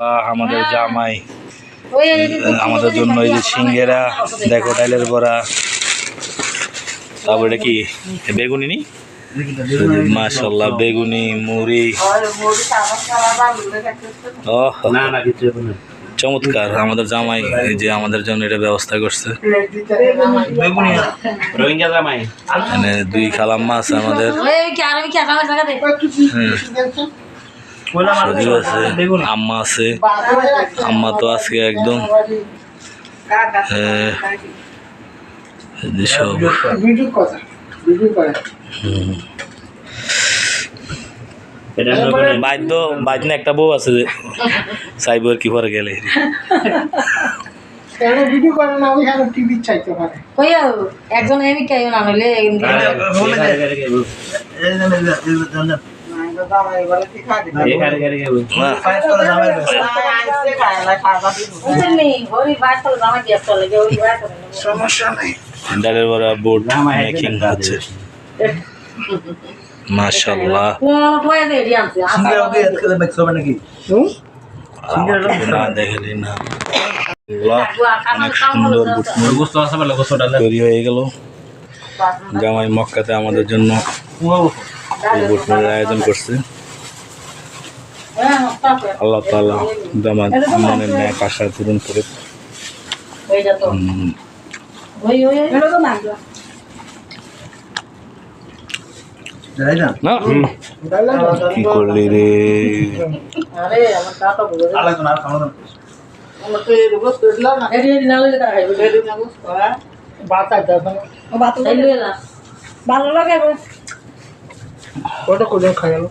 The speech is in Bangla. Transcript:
আহ, আমাদের জামাই ওই এই যে আমাদের জন্য এই যে সিঙ্গেরা দেখো ডাইলের বড়া। তারপর এটা কি? বেগুনি নি? মাশাল্লাহ বেগুনি মুড়ি। ওহ। না না কিছু হবে না। চমৎকার আমাদের জামাই এই যে আমাদের জন্য এটা ব্যবস্থা করছে। বেগুনি। রোহিঙ্গা দুই খালাম মাছ আমাদের। সজীব আছে আম্মা আছে আম্মা তো আজকে একদম সব হলো বাদ্য একটা বউ আছে যে সাইবার কি পরে গেলে ভিডিও করে না ওইখানে টিভি চাইতে পারে ওই একজন এমি কে না হইলে সমস্যা নেই। ডালের বড়া বোর্ড মেকিং আছে। হয়ে গেল। জামাই মক্কাতে আমাদের জন্য। আয়োজন করছে। আল্লাহ তাআলা জামাত মনের ন্যাক আশা পূরণ করে কি করলি রে? ভালো লাগে। ওটা খাই গেল